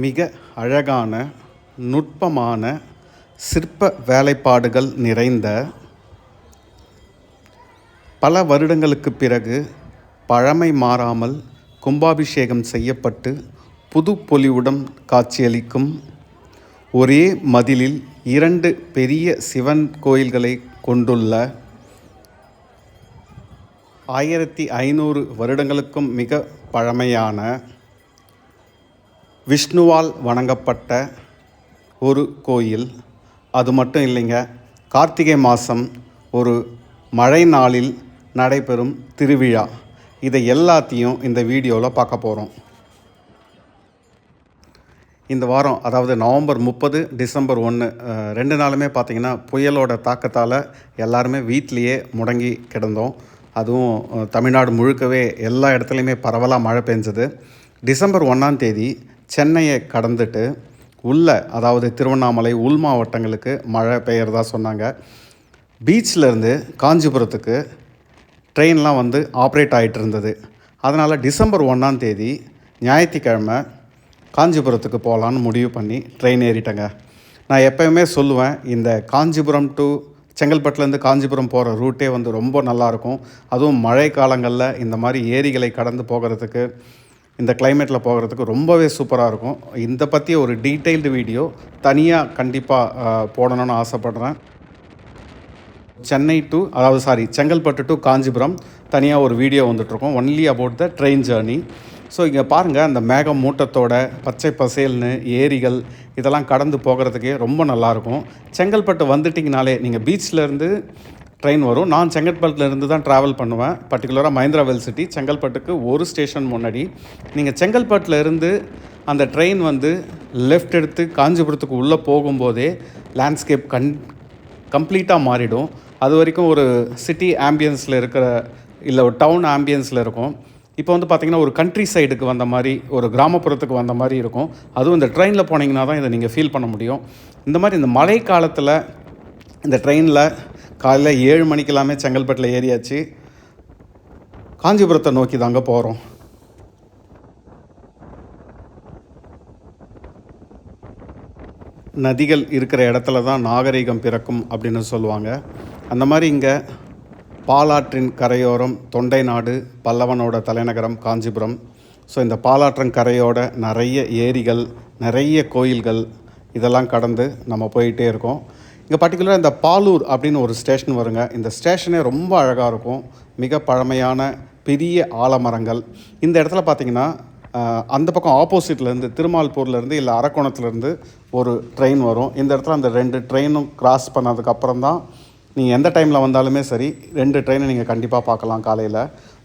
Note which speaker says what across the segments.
Speaker 1: மிக அழகான நுட்பமான சிற்ப வேலைப்பாடுகள் நிறைந்த பல வருடங்களுக்கு பிறகு பழமை மாறாமல் கும்பாபிஷேகம் செய்யப்பட்டு புது பொலிவுடன் காட்சியளிக்கும் ஒரே மதிலில் இரண்டு பெரிய சிவன் கோயில்களை கொண்டுள்ள ஆயிரத்தி ஐநூறு வருடங்களுக்கும் மிக பழமையான விஷ்ணுவால் வணங்கப்பட்ட ஒரு கோயில். அது மட்டும் இல்லைங்க கார்த்திகை மாதம் ஒரு மழை நாளில் நடைபெறும் திருவிழா. இதை எல்லாத்தையும் இந்த வீடியோவில் பார்க்க போகிறோம் இந்த வாரம் அதாவது நவம்பர் முப்பது டிசம்பர் ஒன்று ரெண்டு நாளுமே பார்த்திங்கன்னா புயலோட தாக்கத்தால் எல்லாருமே வீட்லேயே முடங்கி கிடந்தோம். அதுவும் தமிழ்நாடு முழுக்கவே எல்லா இடத்துலையுமே பரவலாக மழை பெஞ்சது. டிசம்பர் ஒன்றாம் தேதி சென்னையை கடந்துட்டு உள்ள அதாவது திருவண்ணாமலை உள் மாவட்டங்களுக்கு மழை பெய்யறதா சொன்னாங்க. பீச்லேருந்து காஞ்சிபுரத்துக்கு ட்ரெயின்லாம் வந்து ஆப்ரேட் ஆகிட்டு இருந்தது அதனால் டிசம்பர் ஒன்றாம் தேதி ஞாயிற்றுக்கிழமை காஞ்சிபுரத்துக்கு போகலான்னு முடிவு பண்ணி ட்ரெயின் ஏறிட்டேங்க. நான் எப்பயுமே சொல்லுவேன் இந்த காஞ்சிபுரம் டு செங்கல்பட்டுலேருந்து காஞ்சிபுரம் போகிற ரூட்டே வந்து ரொம்ப நல்லாயிருக்கும் அதுவும் மழை காலங்களில் இந்த மாதிரி ஏரிகளை கடந்து போகிறதுக்கு இந்த கிளைமேட்டில் போகிறதுக்கு ரொம்பவே சூப்பராக இருக்கும். இந்த பற்றி ஒரு டீட்டெயில்டு வீடியோ தனியாக கண்டிப்பாக போடணும்னு ஆசைப்பட்றேன். சென்னை டு அதாவது சாரி செங்கல்பட்டு டு காஞ்சிபுரம் தனியாக ஒரு video வந்துட்ருக்கோம் only about the train journey so இங்கே பாருங்கள் அந்த மேகம் மூட்டத்தோட பச்சை பசேல்னு ஏரிகள் இதெல்லாம் கடந்து போகிறதுக்கே ரொம்ப நல்லாயிருக்கும் செங்கல்பட்டு வந்துட்டிங்கனாலே நீங்கள் பீச்லேருந்து ட்ரெயின் வரும். நான் செங்கல்பட்டுலேருந்து தான் ட்ராவல் பண்ணுவேன். பர்டிகுலராக மஹேந்திராவெல் சிட்டி செங்கல்பட்டுக்கு ஒரு ஸ்டேஷன் முன்னாடி. நீங்கள் செங்கல்பட்டுலேருந்து அந்த ட்ரெயின் வந்து லெஃப்ட் எடுத்து காஞ்சிபுரத்துக்கு உள்ளே போகும்போதே லேண்ட்ஸ்கேப் கண் கம்ப்ளீட்டாக மாறிடும். அது வரைக்கும் ஒரு சிட்டி ஆம்பியன்ஸில் இருக்கிற இல்லை ஒரு டவுன் ஆம்பியன்ஸில் இருக்கும். இப்போ வந்து பார்த்திங்கன்னா ஒரு கண்ட்ரி சைடுக்கு வந்த மாதிரி ஒரு கிராமப்புறத்துக்கு வந்த மாதிரி இருக்கும். அதுவும் இந்த ட்ரெயினில் போனீங்கன்னா தான் இதை நீங்கள் ஃபீல் பண்ண முடியும். இந்த மாதிரி இந்த மழை காலத்தில் இந்த ட்ரெயினில் காலையில் ஏழு மணிக்கெல்லாமே செங்கல்பட்டில் ஏறியாச்சு. காஞ்சிபுரத்தை நோக்கி தாங்க போகிறோம் நதிகள் இருக்கிற இடத்துல தான் நாகரிகம் பிறக்கும் அப்படின்னு சொல்லுவாங்க. அந்த மாதிரி இங்கே பாலாற்றின் கரையோரம் தொண்டை நாடு பல்லவனோட தலைநகரம் காஞ்சிபுரம். ஸோ இந்த பாலாற்றின் கரையோட நிறைய ஏரிகள் நிறைய கோயில்கள் இதெல்லாம் கடந்து நம்ம போயிட்டே இருக்கோம். இங்கே பர்டிகுலராக இந்த பாலூர் அப்படின்னு ஒரு ஸ்டேஷன் வருங்க. இந்த ஸ்டேஷனே ரொம்ப அழகாக இருக்கும். மிக பழமையான பெரிய ஆலமரங்கள். இந்த இடத்துல பார்த்தீங்கன்னா அந்த பக்கம் ஆப்போசிட்லேருந்து திருமால்பூர்லேருந்து இல்லை அரக்கோணத்துலேருந்து ஒரு ட்ரெயின் வரும். இந்த இடத்துல அந்த ரெண்டு ட்ரெயினும் கிராஸ் பண்ணதுக்கப்புறம் தான் நீங்கள் எந்த டைமில் வந்தாலுமே சரி ரெண்டு ட்ரெயினை நீங்கள் கண்டிப்பாக பார்க்கலாம் காலையில்.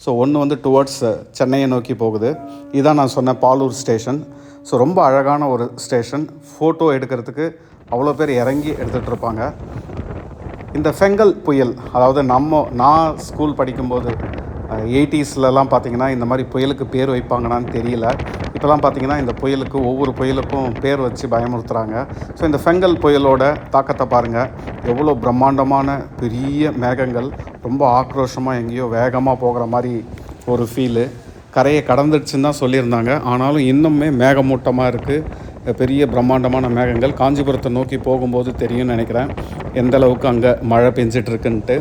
Speaker 1: ஸோ ஒன்று வந்து டுவர்ட்ஸ் சென்னையை நோக்கி போகுது. இதான் நான் சொன்ன பாலூர் ஸ்டேஷன் ஸோ ரொம்ப அழகான ஒரு ஸ்டேஷன் ஃபோட்டோ எடுக்கிறதுக்கு அவ்வளோ பேர் இறங்கி எடுத்துகிட்டு இருப்பாங்க இந்த ஃபெங்கல் புயல் அதாவது நம்ம நான் ஸ்கூல் படிக்கும்போது எயிட்டிஸ்லலாம் பார்த்தீங்கன்னா இந்த மாதிரி புயலுக்கு பேர் வைப்பாங்களான்னு தெரியல. இப்போலாம் பார்த்தீங்கன்னா இந்த புயலுக்கு ஒவ்வொரு புயலுக்கும் பேர் வச்சு பயமுறுத்துகிறாங்க ஸோ இந்த ஃபெங்கல் புயலோட தாக்கத்தை பாருங்கள் எவ்வளோ பிரம்மாண்டமான பெரிய மேகங்கள் ரொம்ப ஆக்ரோஷமாக எங்கேயோ வேகமாக போகிற மாதிரி ஒரு ஃபீலு கரையை கடந்துடுச்சுன்னு தான் சொல்லியிருந்தாங்க. ஆனாலும் இன்னுமே மேகமூட்டமாக இருக்குது பெரிய பிரம்மாண்டமான மேகங்கள் காஞ்சிபுரத்தை நோக்கி போகும்போது தெரியும்னு நினைக்கிறேன். எந்த அளவுக்கு அங்கே மழை பெஞ்சிட்டு இருக்குன்ட்டு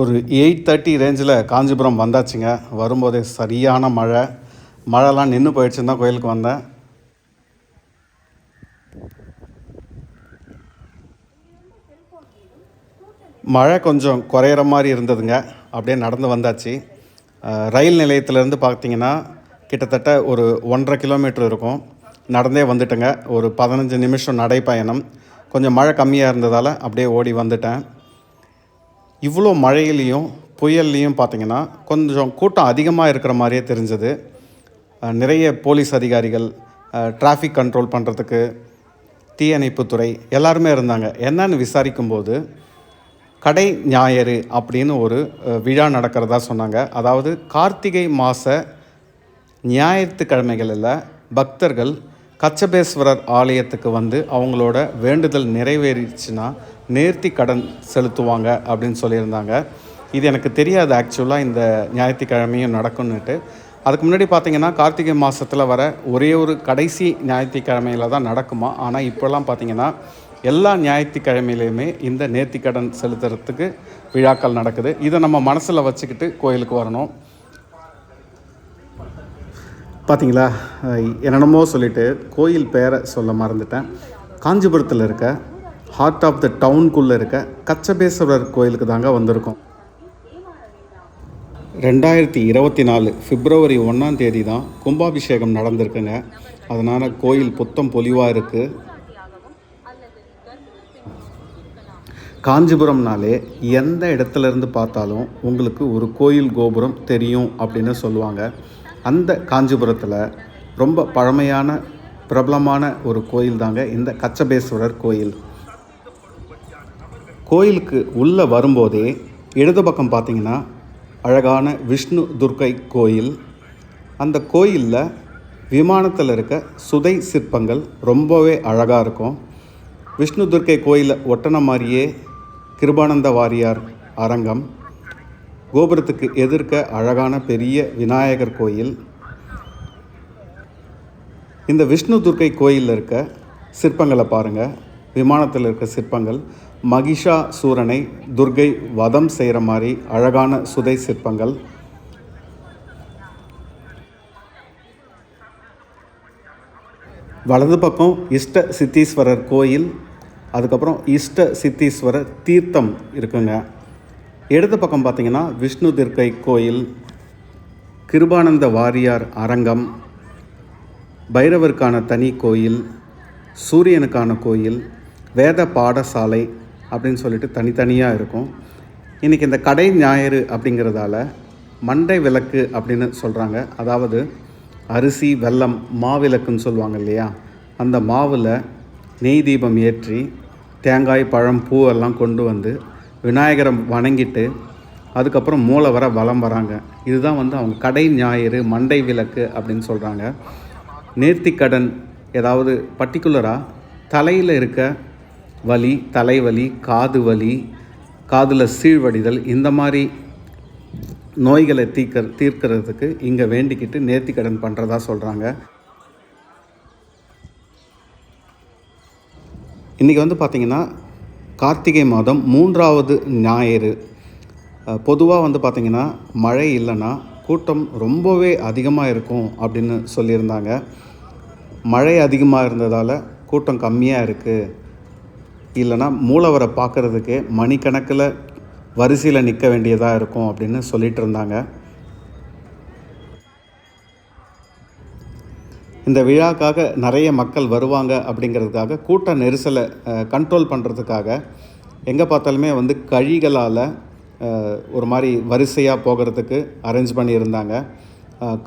Speaker 1: ஒரு எயிட் தேர்ட்டி ரேஞ்சில் காஞ்சிபுரம் வந்தாச்சுங்க. வரும்போதே சரியான மழை. மழைலாம் நின்று போயிடுச்சுன்னு தான் கோயிலுக்கு வந்தேன். மழை கொஞ்சம் குறையிற மாதிரி இருந்ததுங்க. அப்படியே நடந்து வந்தாச்சு. ரயில் நிலையத்திலேருந்து பார்த்தீங்கன்னா கிட்டத்தட்ட ஒரு ஒன்றரை கிலோமீட்டர் இருக்கும். நடந்தே வந்துட்டேங்க. ஒரு பதினஞ்சு நிமிஷம் நடைப்பயணம். கொஞ்சம் மழை கம்மியாக இருந்ததால் அப்படியே ஓடி வந்துட்டேன். இவ்வளோ மழையிலையும் புயல்லையும் பார்த்தீங்கன்னா கொஞ்சம் கூட்டம் அதிகமாக இருக்கிற மாதிரியே தெரிஞ்சது. நிறைய போலீஸ் அதிகாரிகள் டிராஃபிக் கண்ட்ரோல் பண்ணுறதுக்கு தீயணைப்புத்துறை எல்லாருமே இருந்தாங்க. என்னன்னு விசாரிக்கும்போது கடை ஞாயிறு அப்படின்னு ஒரு விழா நடக்கிறதா சொன்னாங்க. அதாவது கார்த்திகை மாத ஞாயிற்றுக்கிழமைகளில் பக்தர்கள் கச்சபேஸ்வரர் ஆலயத்துக்கு வந்து அவங்களோட வேண்டுதல் நிறைவேறிச்சுன்னா நேர்த்தி கடன் செலுத்துவாங்க அப்படின்னு சொல்லியிருந்தாங்க. இது எனக்கு தெரியாது ஆக்சுவலாக இந்த ஞாயிற்றுக்கிழமையும் நடக்கும்னுட்டு. அதுக்கு முன்னாடி பார்த்தீங்கன்னா கார்த்திகை மாதத்தில் வர ஒரே ஒரு கடைசி ஞாயிற்றுக்கிழமையில தான் நடக்குமா? ஆனால் இப்போல்லாம் பார்த்தீங்கன்னா எல்லா ஞாயிற்றுக்கிழமையிலையுமே இந்த நேர்த்திக்கடன் செலுத்துறதுக்கு விழாக்கள் நடக்குது. இதை நம்ம மனசில் வச்சுக்கிட்டு கோயிலுக்கு வரணும். பார்த்தீங்களா என்னென்னமோ சொல்லிட்டு கோயில் பேரை சொல்ல மறந்துட்டேன். காஞ்சிபுரத்தில் இருக்க ஹார்ட் ஆஃப் த டவுனுக்குள்ளே இருக்க கச்சபேஸ்வரர் கோயிலுக்கு தாங்க வந்திருக்கோம். ரெண்டாயிரத்தி இருபத்தி நாலு பிப்ரவரி ஒன்றாம் தேதி தான் கும்பாபிஷேகம் நடந்திருக்குங்க. அதனால் கோயில் புத்தம் பொலிவாக இருக்குது காஞ்சிபுரம்னாலே எந்த இடத்துல இருந்து பார்த்தாலும் உங்களுக்கு ஒரு கோயில் கோபுரம் தெரியும் அப்படின்னு சொல்லுவாங்க. அந்த காஞ்சிபுரத்தில் ரொம்ப பழமையான பிரபலமான ஒரு கோயில் தாங்க இந்த கச்சபேஸ்வரர் கோயில். கோயிலுக்கு உள்ளே வரும்போதே இடது பக்கம் பார்த்தீங்கன்னா அழகான விஷ்ணு துர்க்கை கோயில். அந்த கோயிலில் விமானத்தில் இருக்க சுதை சிற்பங்கள் ரொம்பவே அழகாக இருக்கும். விஷ்ணு துர்க்கை கோயிலை ஒட்டின மாதிரியே கிருபானந்த வாரியார் அரங்கம். கோபுரத்துக்கு எதிர்க்க அழகான பெரிய விநாயகர் கோயில். இந்த விஷ்ணு துர்க்கை கோயிலில் இருக்க சிற்பங்களை பாருங்கள் விமானத்தில் இருக்க சிற்பங்கள். மகிஷா சூரனை துர்க்கை வதம் செய்கிற மாதிரி அழகான சுதை சிற்பங்கள். வலது பக்கம் இஷ்ட சித்தீஸ்வரர் கோயில். அதுக்கப்புறம் இஷ்ட சித்தீஸ்வரர் தீர்த்தம் இருக்குங்க. இடது பக்கம் பார்த்தீங்கன்னா விஷ்ணு துர்க்கை கோயில் கிருபானந்த வாரியார் அரங்கம் பைரவருக்கான தனி கோயில் சூரியனுக்கான கோயில் வேத பாடசாலை அப்படின்னு சொல்லிட்டு தனித்தனியாக இருக்கும். இன்றைக்கி இந்த கடை ஞாயிறு அப்படிங்கிறதால மண்டை விளக்கு அப்படின்னு சொல்கிறாங்க அதாவது அரிசி வெல்லம் மாவிளக்குன்னு சொல்லுவாங்க இல்லையா? அந்த மாவில் நெய் தீபம் ஏற்றி தேங்காய் பழம் பூ எல்லாம் கொண்டு வந்து விநாயகரை வணங்கிட்டு அதுக்கப்புறம் மூளை வர வலம் வராங்க. இதுதான் வந்து அவங்க கடை ஞாயிறு மண்டை விளக்கு அப்படின்னு சொல்கிறாங்க நேர்த்திக்கடன் ஏதாவது பர்டிகுலராக தலையில் இருக்க வலி தலைவலி காது வலி காதில் சீழ்வடிதல் இந்த மாதிரி நோய்களை தீர்க்க தீர்க்கிறதுக்கு இங்கே வேண்டிக்கிட்டு நேர்த்திக்கடன் பண்ணுறதா சொல்கிறாங்க இன்றைக்கி வந்து பார்த்திங்கன்னா கார்த்திகை மாதம் மூன்றாவது ஞாயிறு. பொதுவாக வந்து பார்த்திங்கன்னா மழை இல்லைன்னா கூட்டம் ரொம்பவே அதிகமாக இருக்கும் அப்படின்னு சொல்லியிருந்தாங்க. மழை அதிகமாக இருந்ததால் கூட்டம் கம்மியாக இருக்குது இல்லைன்னா மூலவரை பார்க்குறதுக்கு மணிக்கணக்கில் வரிசையில் நிற்க வேண்டியதாக இருக்கும் அப்படின்னு சொல்லிகிட்டு இருந்தாங்க. இந்த விழாக்காக நிறைய மக்கள் வருவாங்க அப்படிங்கிறதுக்காக கூட்ட நெரிசலை கண்ட்ரோல் பண்ணுறதுக்காக எங்கே பார்த்தாலுமே வந்து கழிகளால் ஒரு மாதிரி வரிசையாக போகிறதுக்கு அரேஞ்ச் பண்ணியிருந்தாங்க.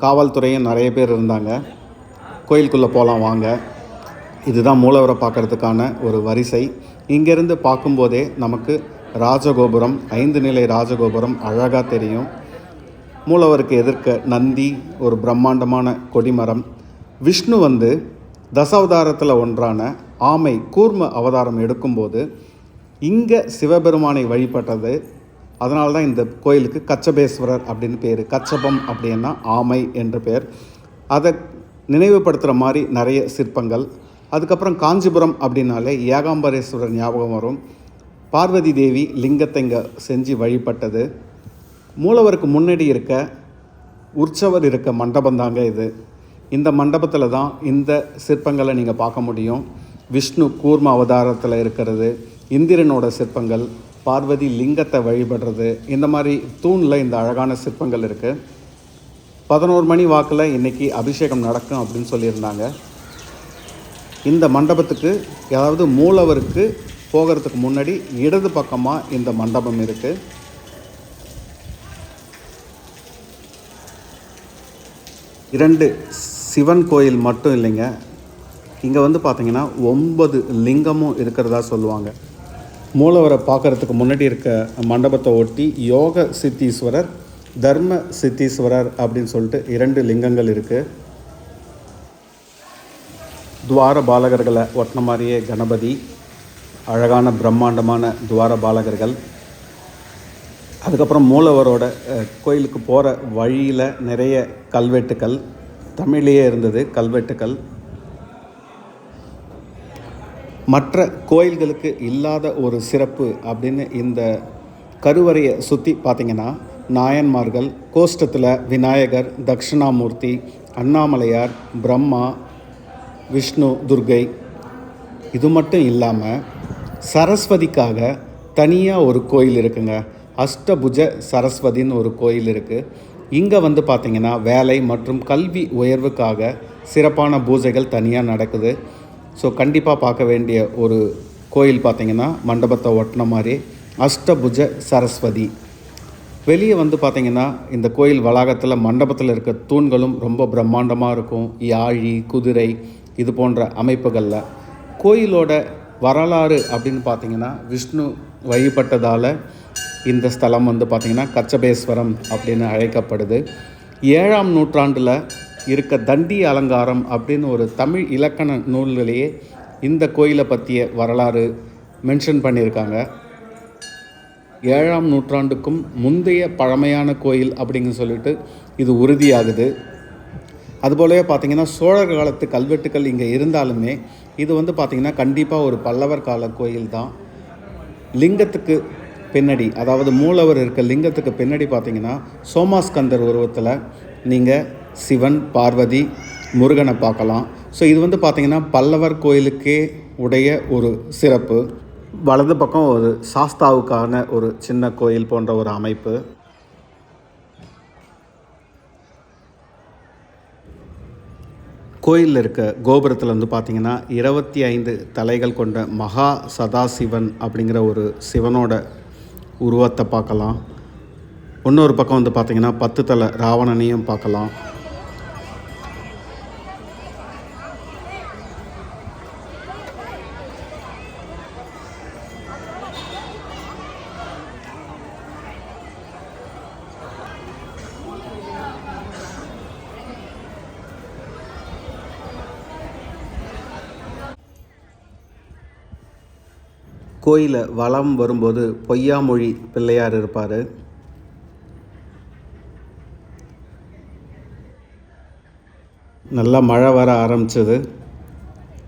Speaker 1: காவல்துறையும் நிறைய பேர் இருந்தாங்க. கோயிலுக்குள்ளே போகலாம் வாங்க. இதுதான் மூலவரை பார்க்குறதுக்கான ஒரு வரிசை. இங்கேருந்து பார்க்கும்போதே நமக்கு ராஜகோபுரம் ஐந்து நிலை ராஜகோபுரம் அழகாக தெரியும். மூலவருக்கு எதிர்க்க நந்தி ஒரு பிரம்மாண்டமான கொடிமரம். விஷ்ணு வந்து தசாவதாரத்தில் ஒன்றான ஆமை கூர்ம அவதாரம் எடுக்கும்போது இங்கே சிவபெருமானை வழிபட்டது. அதனால தான் இந்த கோயிலுக்கு கச்சபேஸ்வரர் அப்படின்னு பேர். கச்சபம் அப்படின்னா ஆமை என்று பேர். அதை நினைவுபடுத்துகிற மாதிரி நிறைய சிற்பங்கள். அதுக்கப்புறம் காஞ்சிபுரம் அப்படின்னாலே ஏகாம்பரேஸ்வரர் ஞாபகம் வரும். பார்வதி தேவி லிங்கத்தை இங்கே செஞ்சு வழிபட்டது. மூலவருக்கு முன்னாடி இருக்க உற்சவர் இருக்க மண்டபம் தாங்க இது. இந்த மண்டபத்தில் தான் இந்த சிற்பங்களை நீங்கள் பார்க்க முடியும். விஷ்ணு கூர்ம அவதாரத்தில் இருக்கிறது இந்திரனோட சிற்பங்கள் பார்வதி லிங்கத்தை வழிபடுறது இந்த மாதிரி தூணில் இந்த அழகான சிற்பங்கள் இருக்குது பதினோரு மணி வாக்கில் இன்றைக்கி அபிஷேகம் நடக்கும் அப்படின்னு சொல்லியிருந்தாங்க. இந்த மண்டபத்துக்கு அதாவது மூலவருக்கு போகிறதுக்கு முன்னாடி இடது பக்கமாக இந்த மண்டபம் இருக்குது இரண்டு சிவன் கோயில் மட்டும் இல்லைங்க. இங்கே வந்து பார்த்தீங்கன்னா ஒன்பது லிங்கமும் இருக்கிறதா சொல்லுவாங்க. மூலவரை பார்க்கறதுக்கு முன்னாடி இருக்க மண்டபத்தை ஒட்டி யோக சித்தீஸ்வரர் தர்ம சித்தீஸ்வரர் அப்படின்னு சொல்லிட்டு இரண்டு லிங்கங்கள் இருக்குது துவார பாலகர்களை ஒட்டின மாதிரியே கணபதி அழகான பிரம்மாண்டமான துவார பாலகர்கள். அதுக்கப்புறம் மூலவரோட கோயிலுக்கு போகிற வழியில் நிறைய கல்வெட்டுக்கள். தமிழிலேயே இருந்தது கல்வெட்டுக்கள். மற்ற கோயில்களுக்கு இல்லாத ஒரு சிறப்பு அப்படின்னு இந்த கருவறையை சுற்றி பார்த்திங்கன்னா நாயன்மார்கள் கோஷ்டத்தில் விநாயகர் தட்சிணாமூர்த்தி அண்ணாமலையார் பிரம்மா விஷ்ணு துர்கை. இது மட்டும் இல்லாமல் சரஸ்வதிக்காக தனியாக ஒரு கோயில் இருக்குங்க. அஷ்டபுஜ சரஸ்வதின்னு ஒரு கோயில் இருக்குது இங்கே வந்து பார்த்திங்கன்னா வேலை மற்றும் கல்வி உயர்வுக்காக சிறப்பான பூஜைகள் தனியாக நடக்குது. ஸோ கண்டிப்பாக பார்க்க வேண்டிய ஒரு கோயில் பார்த்திங்கன்னா மண்டபத்தை ஒட்டின மாதிரி அஷ்டபுஜ சரஸ்வதி. வெளியே வந்து பார்த்திங்கன்னா இந்த கோயில் வளாகத்தில் மண்டபத்தில் இருக்க தூண்களும் ரொம்ப பிரம்மாண்டமாக இருக்கும். யாழி குதிரை இது போன்ற அமைப்புகளில். கோயிலோட வரலாறு அப்படின்னு பார்த்தீங்கன்னா விஷ்ணு வழிபட்டதால் இந்த ஸ்தலம் வந்து பார்த்திங்கன்னா கச்சபேஸ்வரம் அப்படின்னு அழைக்கப்படுது. ஏழாம் நூற்றாண்டில் இருக்க தண்டி அலங்காரம் அப்படின்னு ஒரு தமிழ் இலக்கண நூல்களிலேயே இந்த கோயிலை பற்றிய வரலாறு மென்ஷன் பண்ணியிருக்காங்க. ஏழாம் நூற்றாண்டுக்கும் முந்தைய பழமையான கோயில் அப்படின்னு சொல்லிட்டு இது உறுதியாகுது. அதுபோலவே பார்த்திங்கன்னா சோழர் காலத்து கல்வெட்டுக்கள் இங்கே இருந்தாலுமே இது வந்து பார்த்திங்கன்னா கண்டிப்பாக ஒரு பல்லவர் கால கோயில் தான் லிங்கத்துக்கு பின்னாடி அதாவது மூலவர் இருக்க லிங்கத்துக்கு பின்னாடி பார்த்தீங்கன்னா சோமாஸ்கந்தர் உருவத்தில் நீங்கள் சிவன் பார்வதி முருகனை பார்க்கலாம். ஸோ இது வந்து பார்த்திங்கன்னா பல்லவர் கோயிலுக்கே உடைய ஒரு சிறப்பு. வலது பக்கம் ஒரு சாஸ்தாவுக்கான ஒரு சின்ன கோயில் போன்ற ஒரு அமைப்பு. கோயிலில் இருக்க கோபுரத்தில் வந்து பார்த்திங்கன்னா இருபத்தி ஐந்து தலைகள் கொண்ட மகா சதாசிவன் அப்படிங்கிற ஒரு சிவனோட உருவத்தை பார்க்கலாம். இன்னொரு பக்கம் வந்து பார்த்திங்கன்னா பத்து தலை ராவணனையும் பார்க்கலாம். கோயிலை வளம் வரும்போது பொய்யாமொழி பிள்ளையார் இருப்பார். நல்லா மழை வர ஆரம்பிச்சது.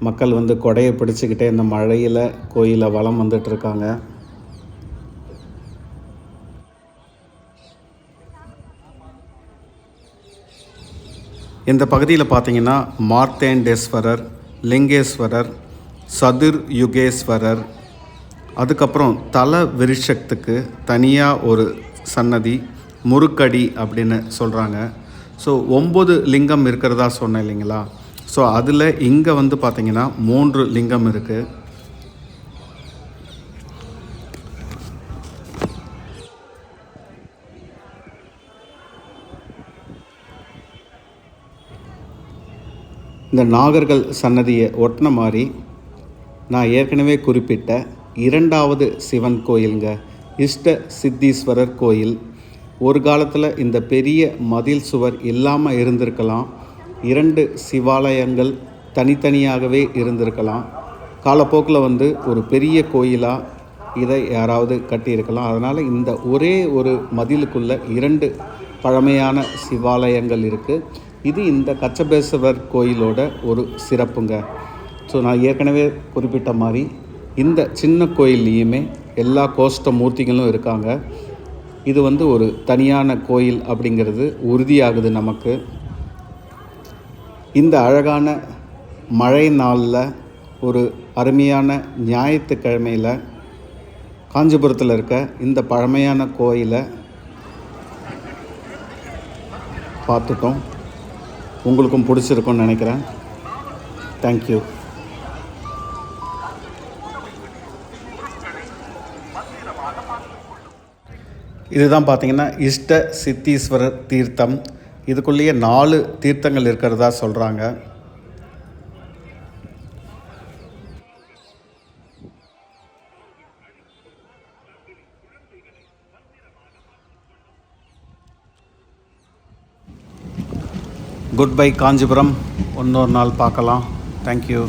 Speaker 1: மக்கள் வந்து கொடையை பிடிச்சிக்கிட்டே இந்த மழையில் கோயிலை வளம் வந்துட்டுருக்காங்க. இந்த பகுதியில் பார்த்தீங்கன்னா மார்த்தேண்டேஸ்வரர் லிங்கேஸ்வரர் சதுர் யுகேஸ்வரர் அதுக்கப்புறம் தல விருஷத்துக்கு தனியாக ஒரு சன்னதி முறுக்கடி அப்படின்னு சொல்கிறாங்க ஸோ ஒம்பது லிங்கம் இருக்கிறதா சொன்னேன் இல்லைங்களா? ஸோ அதில் இங்கே வந்து பார்த்திங்கன்னா மூன்று லிங்கம் இருக்குது இந்த நாகர்கள் சன்னதியை ஒட்டின மாதிரி நான் ஏற்கனவே குறிப்பிட்ட இரண்டாவது சிவன் கோயிலுங்க. இஷ்ட சித்தீஸ்வரர் கோயில். ஒரு காலத்தில் இந்த பெரிய மதில் சுவர் இல்லாமல் இருந்திருக்கலாம். இரண்டு சிவாலயங்கள் தனித்தனியாகவே இருந்திருக்கலாம். காலப்போக்கில் வந்து ஒரு பெரிய கோயிலாக இதை யாராவது கட்டியிருக்கலாம். அதனால் இந்த ஒரே ஒரு மதிலுக்குள்ள இரண்டு பழமையான சிவாலயங்கள் இருக்குது இது இந்த கச்சபேஸ்வரர் கோயிலோட ஒரு சிறப்புங்க. ஸோ நான் ஏற்கனவே குறிப்பிட்ட மாதிரி இந்த சின்ன கோயில்லையுமே எல்லா கோஷ்ட மூர்த்திகளும் இருக்காங்க. இது வந்து ஒரு தனியான கோயில் அப்படிங்கிறது உறுதியாகுது நமக்கு. இந்த அழகான மழை நாளில் ஒரு அருமையான ஞாயிற்றுக்கிழமையில் காஞ்சிபுரத்தில் இருக்க இந்த பழமையான கோயிலை பார்த்துட்டோம். உங்களுக்கும் பிடிச்சிருக்கும்னு நினைக்கிறேன். தேங்க்யூ இதுதான் பார்த்தீங்கன்னா இஷ்ட சித்தீஸ்வரர் தீர்த்தம். இதுக்குள்ளேயே நாலு தீர்த்தங்கள் இருக்கிறதா சொல்கிறாங்க குட் பை காஞ்சிபுரம். இன்னொரு நாள் பார்க்கலாம். தேங்க்யூ